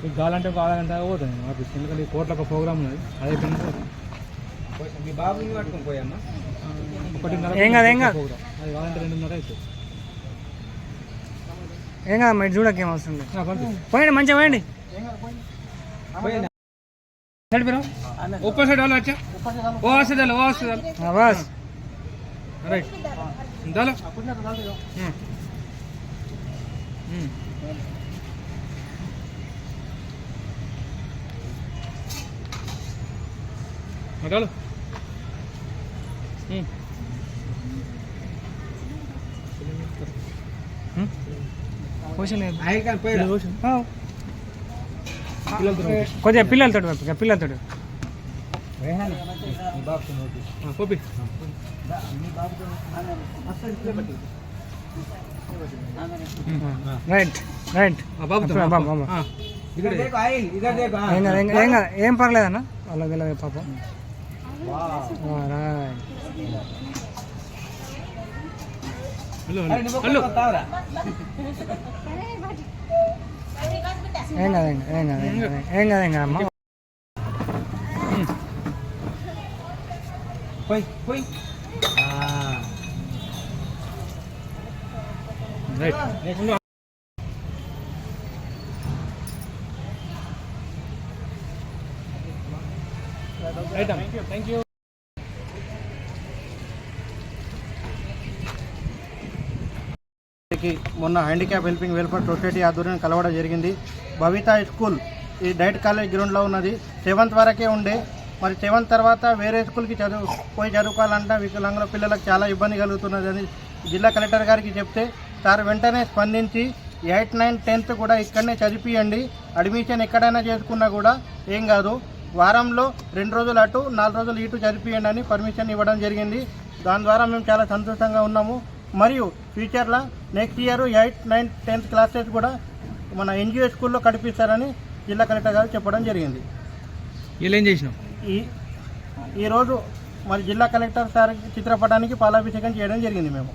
మీకు కావాలంటే గంట పోతుంది. ఆఫీస్ ఎందుకంటే కోట్ల ఒక ప్రోగ్రామ్ ఉన్నది. అదే పని పోతుంది. మీ బాబుని పట్టుకొని ఒకటిన్నర ఏం కాదు, ఏం కాదు. ప్రోగ్రామ్. అది కావాలంటే రెండున్నర అవుతుంది ఏం కాదు మరి చూడక ఏం అవసరం లేదు. పోయండి మంచిగా పోయండి. పోయిందా సైడ్ మీరు ఒక్కో సైడ్ వాళ్ళు వచ్చా? ఓ వస్తుంది ఓ వస్తుంది బస్. రైట్. Regalo. Mm. కొంచెం పిల్లలతో పిల్లలతో కోపి రైట్ రైట్. ఏం పర్లేదన్నా? వాళ్ళ పాపం. ఏం కాదు ఏం కాదు ఏం కాదు ఏం కాదు అమ్మ పోయి పోయి రైట్ రైట్ థ్యాంక్ యూ మొన్న హ్యాండిక్యాప్ హెల్పింగ్ వెల్ఫేర్ సొసైటీ ఆధ్వర్యం కలవడం జరిగింది. భవిత స్కూల్ ఈ డైట్ కాలేజ్ గ్రౌండ్లో ఉన్నది. సెవెంత్ వరకే ఉండే. మరి సెవెంత్ తర్వాత వేరే స్కూల్కి చదువు పోయి చదువుకోవాలంటే వికలాంగుల పిల్లలకు చాలా ఇబ్బంది కలుగుతున్నదని జిల్లా కలెక్టర్ గారికి చెప్తే సార్ వెంటనే స్పందించి ఎయిట్ నైన్ టెన్త్ కూడా ఇక్కడనే చదివియండి అడ్మిషన్ ఎక్కడైనా చేసుకున్నా కూడా ఏం కాదు. వారంలో రెండు రోజులు అటు నాలుగు రోజులు ఇటు చదివియండి అని పర్మిషన్ ఇవ్వడం జరిగింది. దాని ద్వారా మేము చాలా సంతోషంగా ఉన్నాము. మరియు ఫ్యూచర్లో next year eighth ninth tenth classes కూడా మన ఎన్జిఓ స్కూల్లో కడిపిస్తారని జిల్లా కలెక్టర్ గారు చెప్పడం జరిగింది. వీళ్ళు చేసినావు ఈ ఈరోజు మరి జిల్లా కలెక్టర్ సార్ చిత్రపటానికి పాలాభిషేకం చేయడం జరిగింది మేము.